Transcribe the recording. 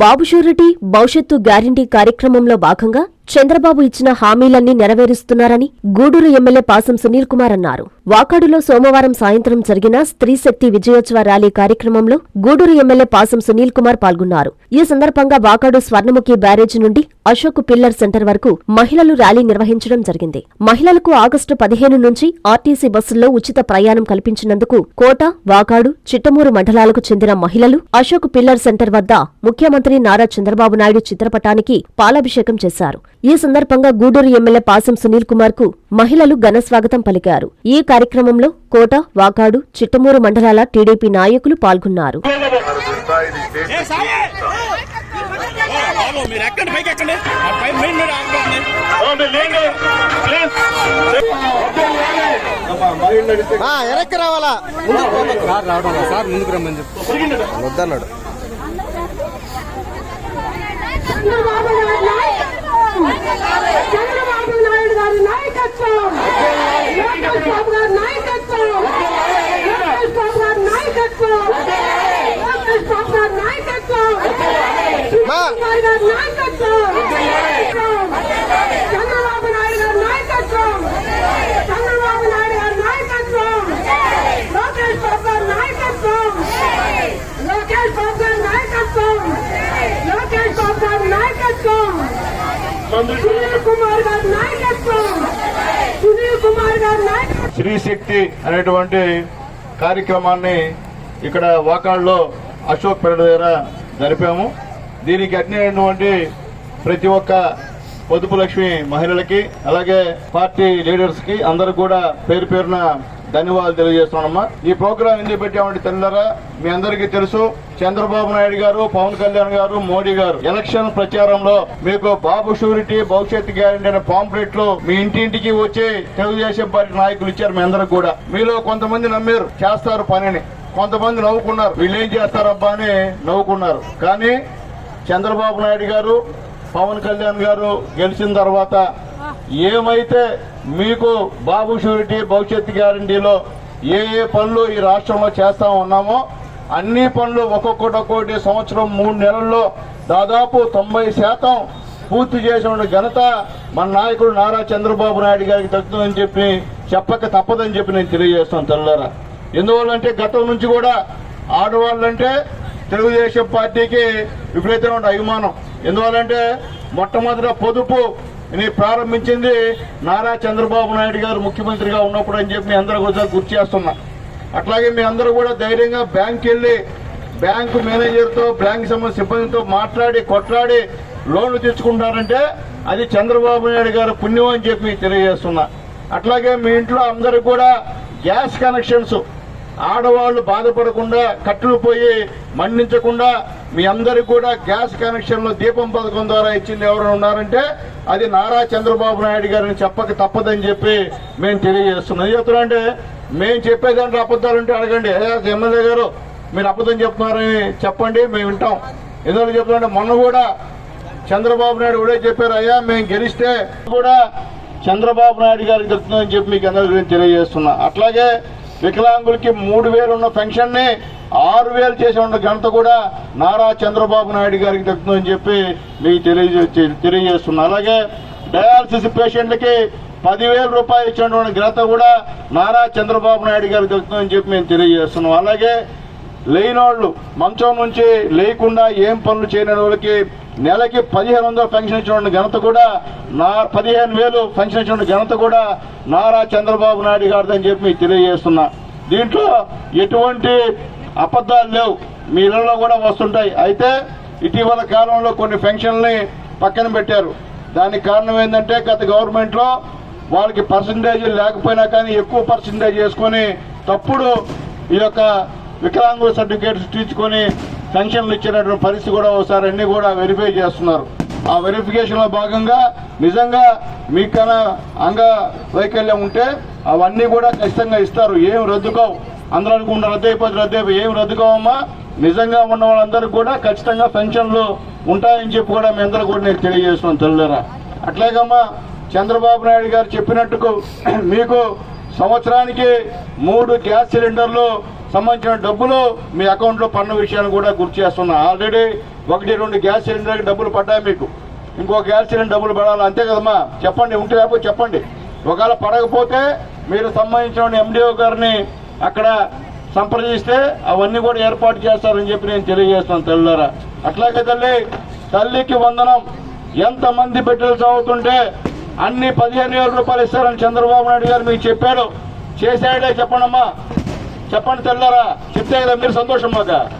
బాబు surety భవిష్యత్తు guarantee కార్యక్రమంలో భాగంగా చంద్రబాబు ఇచ్చిన హామీలన్నీ నెరవేరుస్తున్నారని గూడూరు ఎమ్మెల్యే పాసం సునీల్ కుమార్ అన్నారు. వాకాడులో సోమవారం సాయంత్రం జరిగిన స్త్రీ శక్తి విజయోత్సవ ర్యాలీ కార్యక్రమంలో గూడూరు ఎమ్మెల్యే పాసం సునీల్ కుమార్ పాల్గొన్నారు. ఈ సందర్భంగా వాకాడు స్వర్ణముఖి బ్యారేజ్ నుండి అశోక్ పిల్లర్ సెంటర్ వరకు మహిళలు ర్యాలీ నిర్వహించడం జరిగింది. మహిళలకు ఆగస్టు పదిహేను నుంచి ఆర్టీసీ బస్సుల్లో ఉచిత ప్రయాణం కల్పించినందుకు కోట వాకాడు చిట్టమూరు మండలాలకు చెందిన మహిళలు అశోక్ పిల్లర్ సెంటర్ వద్ద ముఖ్యమంత్రి నారా చంద్రబాబు నాయుడు చిత్రపటానికి పాలాభిషేకం చేశారు. ఈ సందర్భంగా గూడూరు ఎమ్మెల్యే పాసం సునీల్ కుమార్కు మహిళలు ఘన స్వాగతం పలికారు. ఈ కార్యక్రమంలో కోట వాకాడు చిట్టమూరు మండలాల టీడీపీ నాయకులు పాల్గొన్నారు. వెనక్కి రావాలా? సార్ రావడం. సార్ ముందుకు రమ్మని చెప్పు. వద్దన్నాడు చంద్రబాబు నాయుడు నాయకత్వం చంద్రబాబు నాయుడు గారి నాయకత్వం! లోకేష్ బాబు గారి నాయకత్వం! లోకేష్ బాబు గారి నాయకత్వం! లోకేష్ బాబు గారి నాయకత్వం. కుమార్ గారి నాయకత్వం! చంద్రబాబు నాయుడు గారి నాయకత్వం! చంద్రబాబు నాయుడు గారి నాయకత్వం! లోకేష్ బాబు గారి నాయకత్వం! లోకేష్ బాబు గారి నాయకత్వం! లోకేష్ బాబు గారి నాయకత్వం సునీల్ కుమార్ గారి నాయకత్వం సునీల్ కుమార్ గారి స్త్రీశక్తి శక్తి అనేటువంటి కార్యక్రమాన్ని ఇక్కడ వాకాడ్లో అశోక్ పెరడు దగ్గర జరిపాము. దీనికి అట్టినటువంటి ప్రతి ఒక్క పొదుపు లక్ష్మి మహిళలకి అలాగే పార్టీ లీడర్స్కి కూడా పేరు పేరున ధన్యవాదాలు తెలియజేస్తున్నామమ్మా ఈ ప్రోగ్రాం ఎందుకు పెట్టామంటే తెల్లరా మీ అందరికీ తెలుసు చంద్రబాబు నాయుడు గారు పవన్ కళ్యాణ్ గారు మోడీ గారు. ఎలక్షన్ ప్రచారంలో మీకు బాబు షూరిటీ భవిష్యత్ గ్యారంటీ అనే పాంప్లెట్లో మీ ఇంటింటికి వచ్చి తెలుగుదేశం పార్టీ నాయకులు ఇచ్చారు మీ అందరికి కూడా. మీలో కొంతమంది నమ్మారు చేస్తారు పనిని. కొంతమంది నవ్వుకున్నారు వీళ్ళు ఏం చేస్తారబ్బా అని నవ్వుకున్నారు. కానీ చంద్రబాబు నాయుడు గారు పవన్ కళ్యాణ్ గారు గెలిచిన తర్వాత ఏమైతే మీకు బాబు షూరిటీ భవిష్యత్ గ్యారంటీలో ఏ ఏ పనులు ఈ రాష్ట్రంలో చేస్తా ఉన్నామో అన్ని పనులు ఒక్కొక్కటి ఒక్కొక్కటి సంవత్సరం మూడు నెలల్లో దాదాపు తొంభై శాతం పూర్తి చేసిన ఘనత మన నాయకుడు నారా చంద్రబాబు నాయుడు గారికి దక్కుతుందని చెప్పి చెప్పక తప్పదని చెప్పి నేను తెలియజేస్తాను తెల్లారా. ఎందువల్లంటే గతం నుంచి కూడా ఆడవాళ్ళంటే తెలుగుదేశం పార్టీకి విపరీతమైన అభిమానం. ఎందువల్లంటే మొట్టమొదట పొదుపు ని ప్రారంభించింది నారా చంద్రబాబు నాయుడు గారు ముఖ్యమంత్రిగా ఉన్నప్పుడు అని చెప్పి మీ అందరూ కూడా గుర్తు చేస్తున్నా. అట్లాగే మీ అందరూ కూడా ధైర్యంగా బ్యాంక్ వెళ్ళి బ్యాంకు మేనేజర్తో బ్యాంక్ సంబంధ సిబ్బందితో మాట్లాడి కొట్లాడి లోన్లు తెచ్చుకుంటారంటే అది చంద్రబాబు నాయుడు గారు పుణ్యం అని చెప్పి తెలియజేస్తున్నా. అట్లాగే మీ ఇంట్లో అందరూ కూడా గ్యాస్ కనెక్షన్స్ ఆడవాళ్ళు బాధపడకుండా కట్టులు పోయి మండించకుండా మీ అందరికి కూడా గ్యాస్ కనెక్షన్లు దీపం పథకం ద్వారా ఇచ్చింది ఎవరైనా ఉన్నారంటే అది నారా చంద్రబాబు నాయుడు గారిని చెప్పక తప్పదని చెప్పి మేము తెలియజేస్తున్నాం. చెప్తున్నా అంటే మేము చెప్పే అబద్ధాలుంటే ఉంటే అడగండి. ఎమ్మెల్యే గారు మీరు అబద్ధం చెప్తున్నారని చెప్పండి మేము వింటాం. ఎందుకంటే చెప్తున్నా మొన్న కూడా చంద్రబాబు నాయుడు కూడా చెప్పారు అయ్యా మేము గెలిస్తే కూడా చంద్రబాబు నాయుడు గారికి దక్కుతుందని చెప్పి మీకు అందరికీ నేను తెలియజేస్తున్నా. అట్లాగే వికలాంగులకి మూడు వేలు ఉన్న పెన్షన్ని ఆరు వేలు చేసి ఉన్న ఘనత కూడా నారా చంద్రబాబు నాయుడు గారికి దక్కుతుందని చెప్పి మీకు తెలియజే తెలియజేస్తున్నా. అలాగే డయాలసిస్ పేషెంట్లకి పదివేల రూపాయలు ఇచ్చినటువంటి ఘనత కూడా నారా చంద్రబాబు నాయుడు గారికి దక్కుతుందని చెప్పి మేము తెలియజేస్తున్నాం. అలాగే లేనివాళ్ళు మంచం నుంచి లేకుండా ఏం పనులు చేయని వాళ్ళకి నెలకి పదిహేను వందల పెన్షన్ ఇచ్చినటువంటి ఘనత కూడా నా పదిహేను వేలు పెన్షన్ ఇచ్చినటువంటి ఘనత కూడా నారా చంద్రబాబు నాయుడు గారిదని చెప్పి తెలియజేస్తున్నా. దీంట్లో ఎటువంటి అబద్ధాలు లేవు. మీ ఇళ్ళలో కూడా వస్తుంటాయి. అయితే ఇటీవల కాలంలో కొన్ని పెన్షన్లని పక్కన పెట్టారు. దానికి కారణం ఏంటంటే గత గవర్నమెంట్లో వాళ్ళకి పర్సంటేజ్ లేకపోయినా కానీ ఎక్కువ పర్సంటేజ్ చేసుకొని తప్పుడు ఈ యొక్క వికలాంగుల సర్టిఫికేట్స్ తీసుకొని పెన్షన్లు ఇచ్చినటువంటి పరిస్థితి కూడా ఒకసారి అన్ని కూడా వెరిఫై చేస్తున్నారు. ఆ వెరిఫికేషన్లో భాగంగా నిజంగా మీకన్నా అంగ వైకల్యం ఉంటే అవన్నీ కూడా ఖచ్చితంగా ఇస్తారు. ఏం రద్దుకోవు అందరూ అనుకుంటారు రద్దు అయిపోతే రద్దు అయిపోయి ఏం రద్దుకోవమ్మా నిజంగా ఉన్న వాళ్ళందరికీ కూడా ఖచ్చితంగా పెన్షన్లు ఉంటాయని చెప్పి కూడా మీ అందరూ కూడా నేను తెలియజేస్తున్నాను తెల్లరా. అట్లాగమ్మా చంద్రబాబు నాయుడు గారు చెప్పినట్టుకు మీకు సంవత్సరానికి మూడు గ్యాస్ సిలిండర్లు సంబంధించిన డబ్బులు మీ అకౌంట్లో పన్ను విషయాన్ని కూడా గుర్తు చేస్తున్నా. ఆల్రెడీ ఒకటి రెండు గ్యాస్ సిలిండర్కి డబ్బులు పడ్డాయి మీకు. ఇంకో గ్యాస్ సిలిండర్ డబ్బులు పడాలి. అంతే కదమ్మా. చెప్పండి ఉంటే లేకపోతే చెప్పండి. ఒకవేళ పడకపోతే మీరు సంబంధించిన ఎండిఓ గారిని అక్కడ సంప్రదిస్తే అవన్నీ కూడా ఏర్పాటు చేస్తారని చెప్పి నేను తెలియజేస్తున్నాను తల్లిదారా అట్లాగే తల్లి తల్లికి వందనం. ఎంతమంది బిడ్డలు చదువుతుంటే అన్ని పదిహేను వేల రూపాయలు ఇస్తారని చంద్రబాబు నాయుడు గారు మీకు చెప్పాడు చేశాడే చెప్పండమ్మా. చెప్పండి తెల్లారా? చెప్తే కదా మీరు సంతోషం మాక?